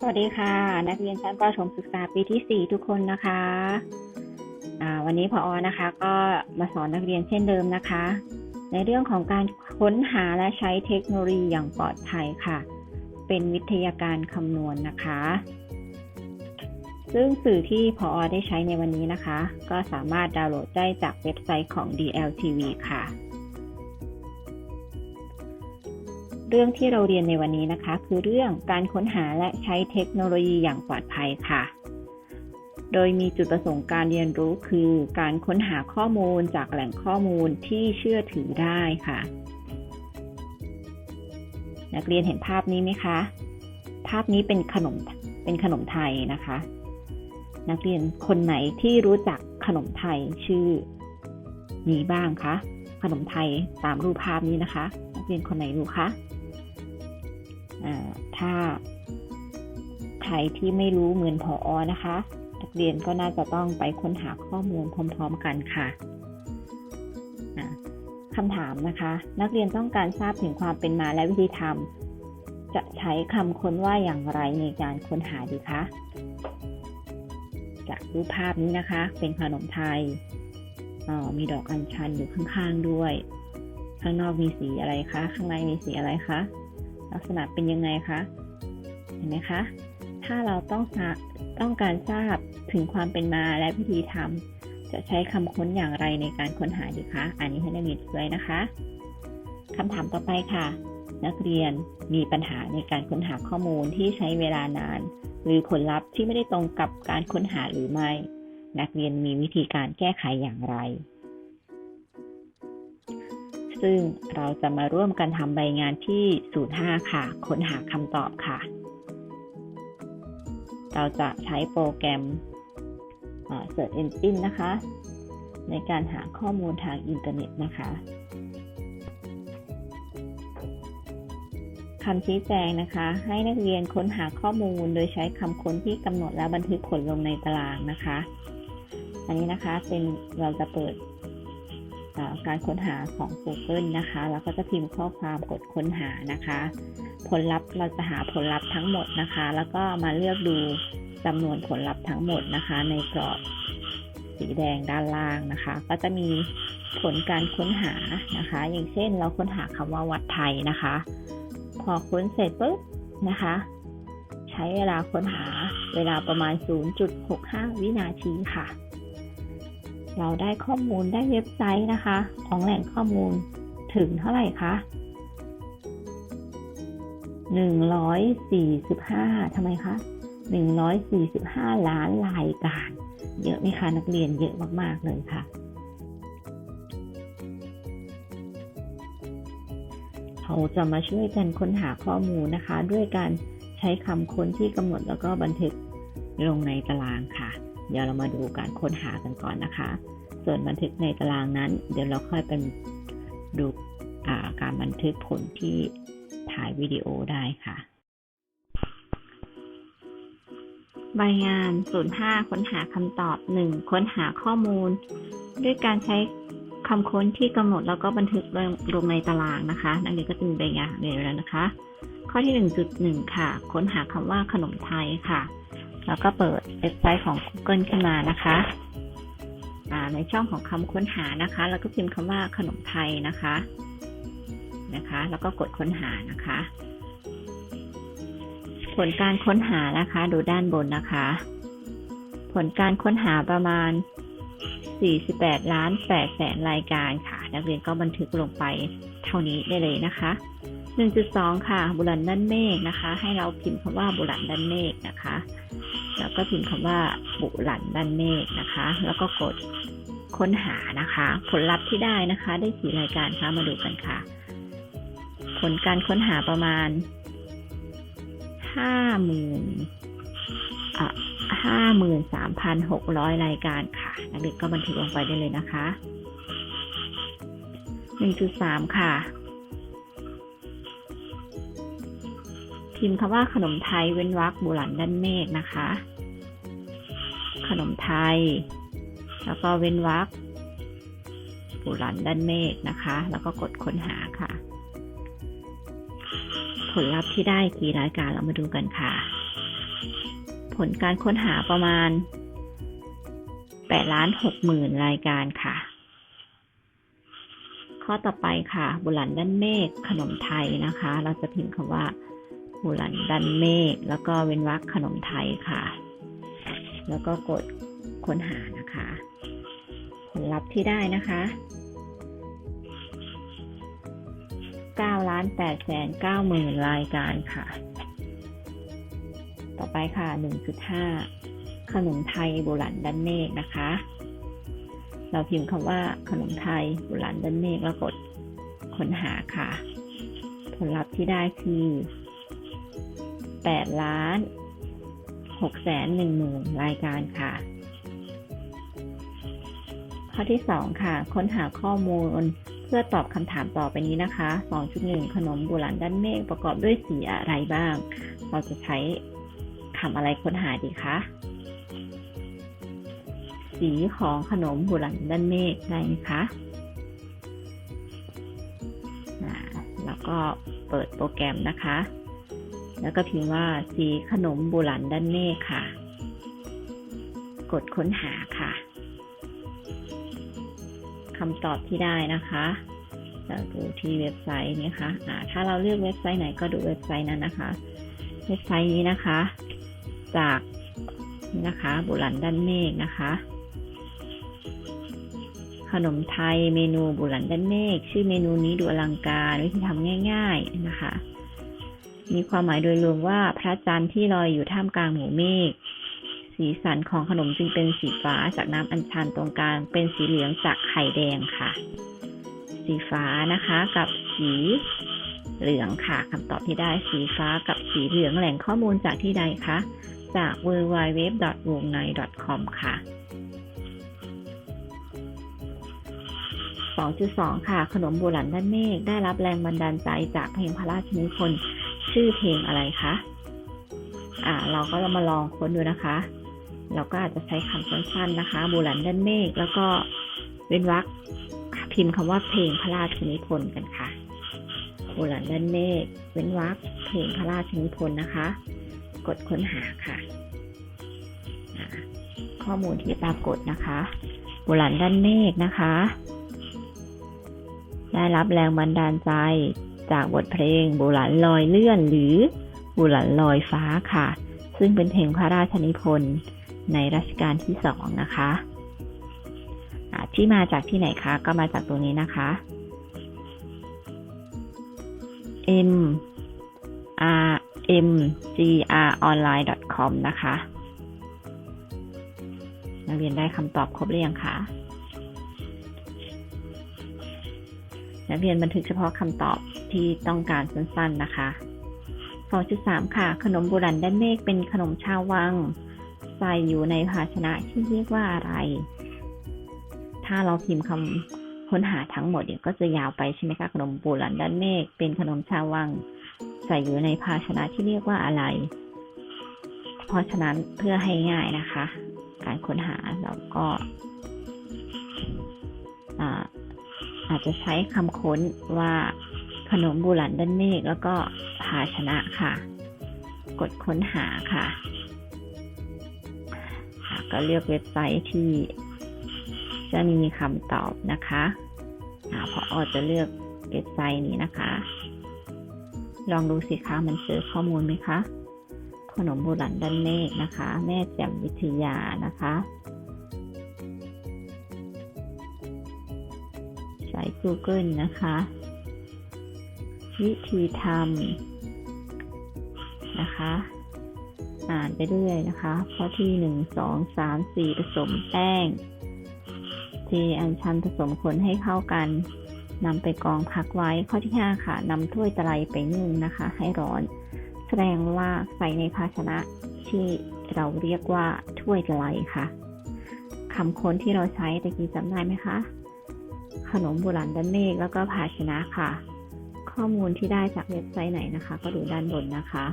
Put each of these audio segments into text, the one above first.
สวัสดีค่ะ นักเรียนชั้นประถมศึกษาปีที่ 4 ทุกคนนะคะวันนี้พออนะคะ ก็มาสอนนักเรียนเช่นเดิมนะคะ ในเรื่องของการค้นหาและใช้เทคโนโลยีอย่างปลอดภัยค่ะ เป็นวิทยาการคำนวณนนะคะ ซึ่งสื่อที่พออได้ใช้ในวันนี้นะคะ ก็สามารถดาวน์โหลดได้จากเว็บไซต์ของ DLTV ค่ะ รื่องที่เราเรียนในวันนี้นะคะ คือเรื่องการค้นหาและใช้เทคโนโลยีอย่างปลอดภัยค่ะ โดยมีจุดประสงค์การเรียนรู้คือการค้นหาข้อมูลจากแหล่งข้อมูลที่เชื่อถือได้ค่ะ นักเรียนเห็นภาพนี้ไหมคะ ภาพนี้เป็นขนมเป็นขนมไทยนะคะ นักเรียนคนไหนที่รู้จักขนมไทยชื่อนี้บ้างคะขนมไทยตามรูปภาพนี้นะคะนักเรียนคนไหนรู้คะ ถ้าใครที่ไม่รู้เหมือนพออนะคะนักเรียนก็น่าจะต้องไปค้นหาข้อมูลพร้อม ๆ กันค่ะคำถามนะคะ นักเรียนต้องการทราบถึงความเป็นมาและวิธีทำจะใช้คำค้นว่าอย่างไรในการค้นหาดีคะจากรูปภาพนี้นะคะ เป็นขนมไทยออมีดอกอัญชันอยู่ข้างๆด้วย ข้างนอกมีสีอะไรคะ ข้างในมีสีอะไรคะ ลักษณะเป็นยังไงคะ เห็นไหมคะ ถ้าเราต้องต้องการทราบถึงความเป็นมาและวิธีทำจะใช้คำค้นอย่างไรในการค้นหาดีคะ อันนี้ให้นักเรียนช่วยนะคะคำถามต่อไปค่ะ นักเรียนมีปัญหาในการค้นหาข้อมูลที่ใช้เวลานาน หรือผลลัพธ์ที่ไม่ได้ตรงกับการค้นหาหรือไม่ นักเรียนมีวิธีการแก้ไขอย่างไร ซึ่งเราจะมาร่วมกันทำใบงานที่ 05 ค่ะ ค้นหาคำตอบค่ะ เราจะใช้โปรแกรม Search Engine นะคะ ในการหาข้อมูลทางอินเทอร์เน็ตนะคะคำชี้แจงนะคะ ให้นักเรียนค้นหาข้อมูลโดยใช้คำค้นที่กำหนดและบันทึกผลลงในตารางนะคะ อันนี้นะคะเป็นเราจะเปิด การค้นหาของ Google นะคะ แล้วก็จะพิมพ์ข้อความกดค้นหานะคะ ผลลัพธ์เราจะหาผลลัพธ์ทั้งหมดนะคะ แล้วก็มาเลือกดูจำนวนผลลัพธ์ทั้งหมดนะคะ ในกรอบสีแดงด้านล่างนะคะ ก็จะมีผลการค้นหานะคะ อย่างเช่นเราค้นหาคำว่าวัดไทยนะคะ พอค้นเสร็จปุ๊บนะคะ ใช้เวลาค้นหาเวลาประมาณ 0.65 วินาทีค่ะ เราได้ข้อมูลได้เว็บไซต์นะคะ ของแหล่งข้อมูลถึงเท่าไหร่คะ145ทำไมคะ145 ล้านรายการ เยอะไหมคะนักเรียนเยอะมาก ๆ เลยค่ะ เราจะมาช่วยกันค้นหาข้อมูลนะคะ ด้วยการใช้คำค้นที่กำหนดแล้วก็บันทึกลงในตารางค่ะ เดี๋ยวเรามาดูการค้นหากันก่อนนะคะ ส่วนบันทึกในตารางนั้น เดี๋ยวเราค่อยเป็นดูาการบันทึกผลที่ถ่ายวิดีโอได้ค่ะ ใบงาน 05 ค้นหาคำตอบ 1 ค้นหาข้อมูล ด้วยการใช้คำค้นที่กำหนดแล้วก็บันทึกลงลงในตารางนะคะนักเรียนก็จะมีใบงานเรียนแล้วนะคะ ข้อที่ 1.1 ค่ะ ค้นหาคำว่าขนมไทยค่ะ แล้วก็เปิดเว็บไซต์ของ Google ขึ้นมานะคะในช่องของคำค้นหานะคะ แล้วก็พิมพ์คำว่าขนมไทยนะคะนะคะ แล้วก็กดค้นหานะคะ ผลการค้นหานะคะ ดูด้านบนนะคะ ผลการค้นหาประมาณ 48 ล้าน 8 แสนรายการค่ะ นักเรียนก็บันทึกลงไปเท่านี้ได้เลยนะคะ 1.2 ค่ะ บุรันด้านเมฆนะคะ ให้เราพิมพ์คำว่าบุรันด้านเมฆนะคะ แล้วก็พิมพ์คำว่าบุรันด้านเมฆนะคะ แล้วก็กดค้นหานะคะ ผลลัพธ์ที่ได้นะคะ ได้กี่รายการคะมาดูกันค่ะ ผลการค้นหาประมาณห้าหมื่นอะห้าหมื่นสามพันหกร้อยรายการค่ะ นักเรียนก็บันทึกลงไปได้เลยนะคะ หนึ่งจุดสามค่ะ พิมพ์คำว่าขนมไทยเว้นวรรคบุหลันด้านเมฆนะคะ ขนมไทย แล้วก็เว้นวรรคบุหลันด้านเมฆนะคะ แล้วก็กดค้นหาค่ะ ผลลัพธ์ที่ได้กี่รายการเรามาดูกันค่ะ ผลการค้นหาประมาณแปดล้านหกหมื่นรายการค่ะ ข้อต่อไปค่ะบุหลันด้านเมฆขนมไทยนะคะ เราจะพิมพ์คำว่าบุหลันด้านเมฆแล้วก็เว้นวรรคขนมไทยค่ะ แล้วก็กดค้นหานะคะ ผลลัพธ์ที่ได้นะคะ9ล้าน8แสน9หมื่นรายการค่ะ ต่อไปค่ะ 1.5 ขนมไทยโบราณด้านเมฆนะคะ เราพิมพ์คำว่าขนมไทยโบราณด้านเมฆแล้วกดค้นหาค่ะ ผลลัพธ์ที่ได้คือ 8 ล้าน6แสน1หมื่นรายการค่ะ ข้อที่ 2 ค่ะ ค้นหาข้อมูลเพื่อตอบคำถามต่อไปนี้นะคะ 2.1 ขนมโบราณด้านเมฆประกอบด้วยสีอะไรบ้าง เราจะใช้คำอะไรค้นหาดีคะ สีของขนมโบราณด้านเมฆได้ไหมคะแล้วก็เปิดโปรแกรมนะคะ แล้วก็พิมพ์ว่าสีขนมโบราณด้านเมฆค่ะ กดค้นหาค่ะคำตอบที่ได้นะคะเราดูที่เว็บไซต์นี้ค่ะะถ้าเราเลือกเว็บไซต์ไหนก็ดูเว็บไซต์นั้นนะคะ เว็บไซต์นี้นะคะ จากนี่นะคะ บุหรันด้านเมฆนะคะ ขนมไทยเมนูบุหรันด้านเมฆชื่อเมนูนี้ดูอลังการวิธีทำง่าย ๆนะคะ มีความหมายโดยรวมว่าพระจันทร์ที่ลอยอยู่ท่ามกลางหมู่เมฆสีสันของขนมจึงเป็นสีฟ้าจากน้ำอัญชันตรงกลางเป็นสีเหลืองจากไข่แดงค่ะ สีฟ้านะคะกับสีเหลืองค่ะคำตอบที่ได้สีฟ้ากับสีเหลืองแหล่งข้อมูลจากที่ใดคะจาก w w w w o n g n a i c o m ค่ะ 2.2 ค่ะ ขนมโบราณด้านเมฆได้รับแรงบันดาลใจจากเพลงพระราชนิพนธ์ชื่อเพลงอะไรคะอ่า เราก็จะมาลองค้นดูนะคะ เราก็อาจจะใช้คำสั้นๆนะคะโบราณด้านเมฆแล้วก็เว้นวรรคพิมพ์คำว่าเพลงพระราชนิพนธ์กันค่ะโบราณด้านเมฆเว้นวรรคเพลงพระราชนิพนธ์นะคะ กดค้นหาค่ะข้อมูลที่ปรากฏนะคะโบราณด้านเมฆนะคะ ได้รับแรงบันดาลใจ จากบทเพลงโบราณลอยเลื่อนหรือบุหลันลอยฟ้าค่ะ ซึ่งเป็นเพลงพระราชนิพนธ์ในรัชกาลที่สองนะคะะที่มาจากที่ไหนคะ ก็มาจากตรงนี้นะคะ m r m g r online com นะคะ นักเรียนได้คำตอบครบหรือยังคะ นักเรียนบันทึกเฉพาะคำตอบที่ต้องการสั้นๆนะคะ 2.3 ค่ะ ขนมโบราณด้านเมฆเป็นขนมชาววัง ใส่อยู่ในภาชนะที่เรียกว่าอะไร ถ้าเราพิมพ์คำค้นหาทั้งหมดเนี่ยวก็จะยาวไปใช่ไหมคะ ขนมโบราณด้านเมฆเป็นขนมชาววัง ใส่อยู่ในภาชนะที่เรียกว่าอะไร เพราะฉะนั้นเพื่อให้ง่ายนะคะ การค้นหาเราก็ อาจจะใช้คำค้นว่าขนมโบราณด้านเมฆแล้วก็ภาชนะค่ะ กดค้นหาค่ะ ก็เลือกเว็บไซต์ที่จะมีคำตอบนะคะพออจะเลือกเว็บไซต์นี้นะคะ ลองดูสิคะมันเจอข้อมูลไหมคะ ขนมโบราณด้านเมฆนะคะ แม่แจ่มวิทยานะคะ ช้ Google นะคะ วิธีทำนะคะ อ่านไปเรื่อยนะคะข้อที่หนึ่งสองสามสี่ผสมแป้งเทอัญชันผสมคนให้เข้ากันนำไปกองพักไว้ข้อที่ห้าค่ะนำถ้วยตะไลไปนึ่งนะคะ ให้ร้อน แสดงว่าใส่ในภาชนะที่เราเรียกว่าถ้วยตะไลค่ะคำค้นที่เราใช้ตะกี้จำได้ไหมคะ ขนมโบราณด้านเมฆแล้วก็ภาชนะค่ะ ข้อมูลที่ได้จากเว็บไซต์ไหนนะคะ ก็ดูด้านบนนะคะ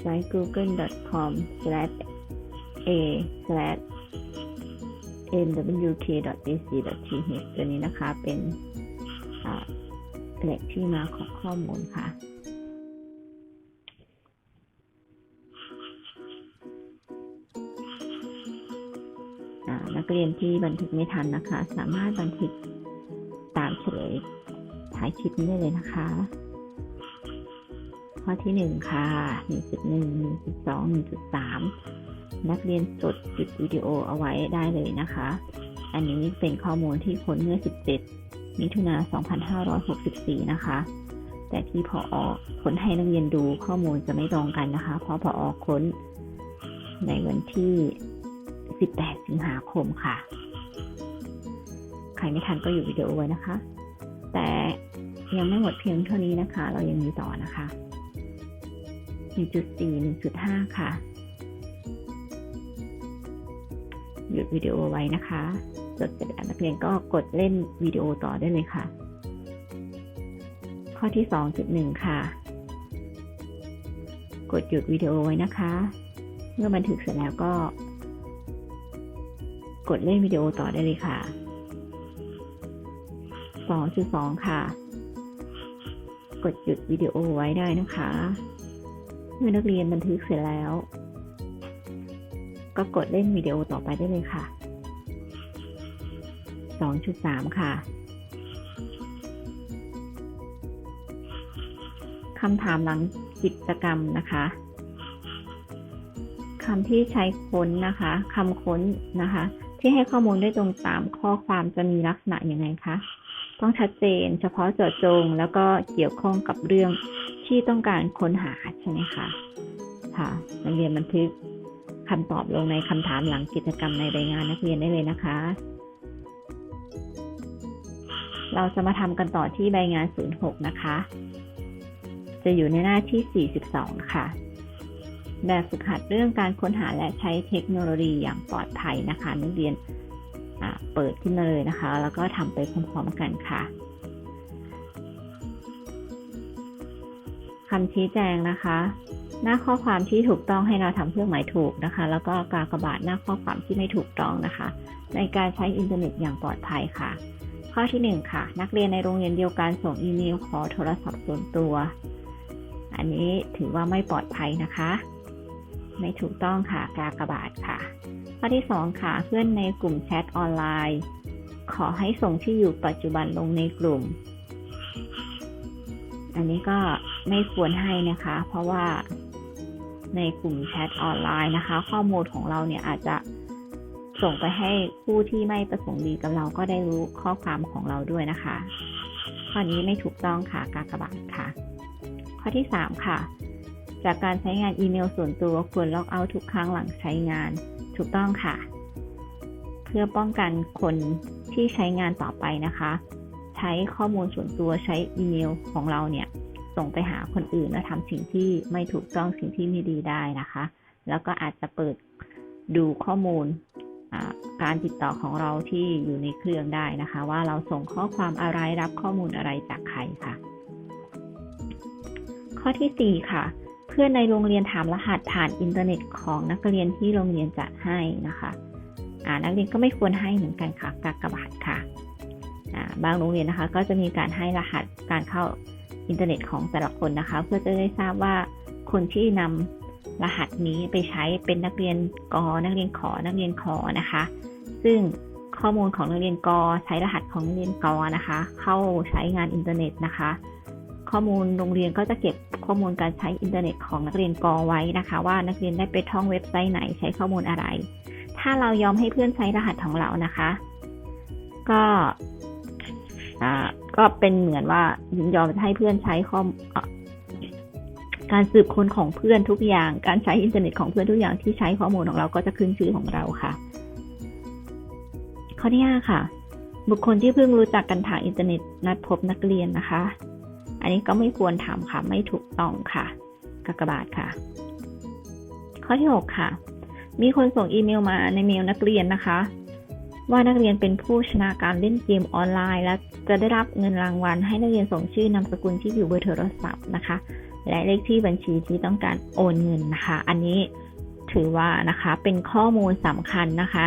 ใช้ google.com/a/nwk.ac.th ตัวนี้นะคะเป็นแหล่งที่มาของข้อมูลค่ะ เรียนที่บันทึกไม่ทันนะคะ สามารถบันทึกตามเฉลยท้ายคลิปนี้ได้เลยนะคะ ข้อที่หนึ่งค่ะหนึ่งจุดหนึ่งหนึ่งจุดสองหนึ่งจุดสามนักเรียนจดจุดวิดีโอเอาไว้ได้เลยนะคะ อันนี้เป็นข้อมูลที่ค้นเมื่อ 17 มิถุนา2564 นะคะ แต่ที่พออค้นให้นักเรียนดูข้อมูลจะไม่ตรงกันนะคะ เพราะพออค้นในวันที่ 18 สิงหาคมค่ะ ใครไม่ทันก็อยู่วิดีโอไว้นะคะ แต่ยังไม่หมดเพียงเท่านี้นะคะ เรายังมีต่อนะคะ 1.4 1.5 ค่ะ หยุดวิดีโอไว้นะคะจดเสร็จแล้วนักเรียนก็กดเล่นวิดีโอต่อได้เลยค่ะ ข้อที่ 2.1 ค่ะ กดหยุดวิดีโอไว้นะคะ เมื่อบันทึกเสร็จแล้วก็ กดเล่นวิดีโอต่อได้เลยค่ะ 2.2 ค่ะ กดหยุดวิดีโอไว้ได้นะคะ เมื่อนักเรียนบันทึกเสร็จแล้ว ก็กดเล่นวิดีโอต่อไปได้เลยค่ะ 2.3 ค่ะคำถามหลังกิจกรรมนะคะคำที่ใช้ค้นนะคะคำค้นนะคะ ที่ให้ข้อมูลได้ตรงตามข้อความจะมีลักษณะยังไงคะต้องชัดเจน เฉพาะเจาะจง แล้วก็เกี่ยวข้องกับเรื่องที่ต้องการค้นหาใช่ไหมคะค่ะนักเรียนบันทึกคำตอบลงในคำถามหลังกิจกรรมในรายงานนักเรียนได้เลยนะคะ เราจะมาทำกันต่อที่ใบงาน 06 นะคะ จะอยู่ในหน้าที่ 42 ค่ะ แบบฝึกหัดเรื่องการค้นหาและใช้เทคโนโลยีอย่างปลอดภัยนะคะ นักเรียนเปิดขึ้นมาเลยนะคะ แล้วก็ทำไปพร้อมๆกันค่ะคำชี้แจงนะคะ หน้าข้อความที่ถูกต้องให้เราทำเครื่องหมายถูกนะคะ แล้วก็กากบาทหน้าข้อความที่ไม่ถูกต้องนะคะ ในการใช้อินเทอร์เน็ตอย่างปลอดภัยค่ะ ข้อที่ 1 ค่ะ นักเรียนในโรงเรียนเดียวกันส่งอีเมลขอโทรศัพท์ส่วนตัว อันนี้ถือว่าไม่ปลอดภัยนะคะ ไม่ถูกต้องค่ะกากบาทค่ะ ข้อที่ 2 ค่ะ เพื่อนในกลุ่มแชทออนไลน์ ขอให้ส่งที่อยู่ปัจจุบันลงในกลุ่ม อันนี้ก็ไม่ควรให้นะคะ เพราะว่าในกลุ่มแชทออนไลน์นะคะ ข้อมูลของเราเนี่ยอาจจะส่งไปให้ผู้ที่ไม่ประสงค์ดีกับเราก็ได้รู้ข้อความของเราด้วยนะคะ ข้อนี้ไม่ถูกต้องค่ะกากบาทค่ะ ข้อที่ 3 ค่ะ จากการใช้งานอีเมลส่วนตัวควรล็อกเอาท์ทุกครั้งหลังใช้งาน ถูกต้องค่ะ เพื่อป้องกันคนที่ใช้งานต่อไปนะคะ ใช้ข้อมูลส่วนตัวใช้อีเมลของเราเนี่ย ส่งไปหาคนอื่นแล้วทำสิ่งที่ไม่ถูกต้องสิ่งที่ไม่ดีได้นะคะ แล้วก็อาจจะเปิดดูข้อมูลการติดต่อของเราที่อยู่ในเครื่องได้นะคะ ว่าเราส่งข้อความอะไรรับข้อมูลอะไรจากใครค่ะ ข้อที่ 4 ค่ะ พื่อนในโรงเรียนถามรหัสผ่านอินเทอร์เน็ตของนักเรียนที่โรงเรียนจัดให้นะคะนักเรียนก็ไม่ควรให้เหมือนกันค่ะกากบาทค่ะบางโรงเรียนนะคะ ก็จะมีการให้รหัสการเข้าอินเทอร์เน็ตของแต่ละคนนะคะ เพื่อจะได้ทราบว่าคนที่นำรหัสนี้ไปใช้เป็นนักเรียนกอนักเรียนขอนักเรียนขอนะคะ ซึ่งข้อมูลของนักเรียนกอใช้รหัสของนักเรียนกอนะคะ เข้าใช้งานอินเทอร์เน็ตนะคะ ข้อมูลโรงเรียนก็จะเก็บ ข้อมูลการใช้อินเทอร์เน็ตของนักเรียนกอไว้นะคะ ว่านักเรียนได้ไปท่องเว็บไซต์ไหนใช้ข้อมูลอะไร ถ้าเรายอมให้เพื่อนใช้รหัสของเรานะคะ ก็ก็เป็นเหมือนว่ายินยอมให้เพื่อนใช้ข้อการสืบค้นของเพื่อนทุกอย่าง การใช้อินเทอร์เน็ตของเพื่อนทุกอย่างที่ใช้ข้อมูลของเราก็จะขึ้นชื่อของเราค่ะ ข้อที่ห้ค่ะ บุคคลที่เพิ่งรู้จักกันทางอินเทอร์เน็ตนัดพบนักเรียนนะคะ นนี้ก็ไม่ควรทำค่ะ ไม่ถูกต้องค่ะกากบาทค่ะ ข้อที่หกค่ะ มีคนส่งอีเมลมาในเมลนักเรียนนะคะ ว่านักเรียนเป็นผู้ชนะการเล่นเกมออนไลน์ และจะได้รับเงินรางวัล ให้นักเรียนส่งชื่อนามสกุลที่อยู่เบอร์โทรศัพท์นะคะ และเลขที่บัญชีที่ต้องการโอนเงินนะคะ อันนี้ถือว่านะคะเป็นข้อมูลสำคัญนะคะ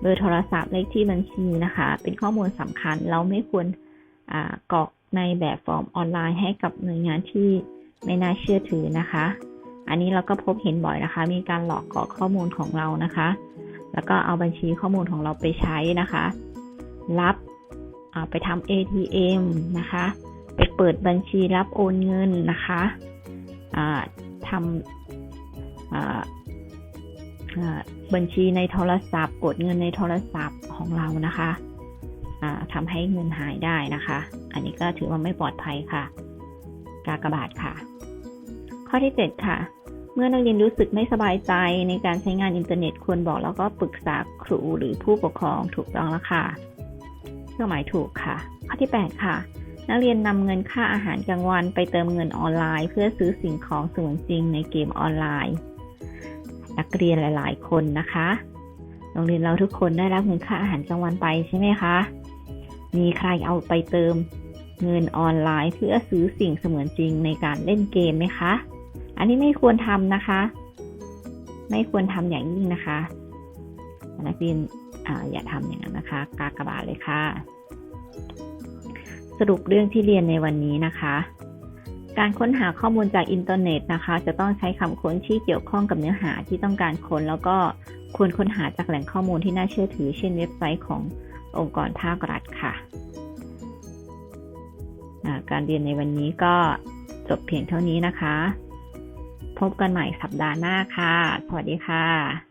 เบอร์โทรศัพท์เลขที่บัญชีนะคะ เป็นข้อมูลสำคัญเราไม่ควรกรอก ในแบบฟอร์มออนไลน์ให้กับหน่วยงานที่ไม่น่าเชื่อถือนะคะ อันนี้เราก็พบเห็นบ่อยนะคะ มีการหลอกกรอกข้อมูลของเรานะคะ แล้วก็เอาบัญชีข้อมูลของเราไปใช้นะคะ รับไปทำ ATM นะคะ ไปเปิดบัญชีรับโอนเงินนะคะทำบัญชีในโทรศัพท์กดเงินในโทรศัพท์ของเรานะคะ ทำให้เงินหายได้นะคะ อันนี้ก็ถือว่าไม่ปลอดภัยค่ะ กากบาทค่ะ ข้อที่ 7 ค่ะ เมื่อนักเรียนรู้สึกไม่สบายใจในการใช้งานอินเทอร์เน็ตควรบอกแล้วก็ปรึกษาครูหรือผู้ปกครองถูกต้องแล้วค่ะ เครื่องหมายถูกค่ะ ข้อที่ 8 ค่ะ นักเรียนนำเงินค่าอาหารกลางวันไปเติมเงินออนไลน์ เพื่อซื้อสิ่งของสมือนจริงในเกมออนไลน์นักเรียนหลาย ๆ คนนะคะ โรงเรียนเราทุกคนได้รับเงินค่าอาหารกลางวันไปใช่ไหมคะ มีใครเอาไปเติมเงินออนไลน์เพื่อซื้อสิ่งเสมือนจริงในการเล่นเกมไหมคะ อันนี้ไม่ควรทำนะคะ ไม่ควรทำอย่างยิ่งนะคะนักเรียนออย่าทำอย่างนั้นนะคะ กากบาทเลยค่ะ สรุปเรื่องที่เรียนในวันนี้นะคะ การค้นหาข้อมูลจากอินเทอร์เน็ตนะคะ จะต้องใช้คำค้นที่เกี่ยวข้องกับเนื้อหาที่ต้องการค้น แล้วก็ควรค้นหาจากแหล่งข้อมูลที่น่าเชื่อถือ เช่นเว็บไซต์ของ องค์กรภาครัฐค่ะ การเรียนในวันนี้ก็จบเพียงเท่านี้นะคะ พบกันใหม่สัปดาห์หน้าค่ะ สวัสดีค่ะ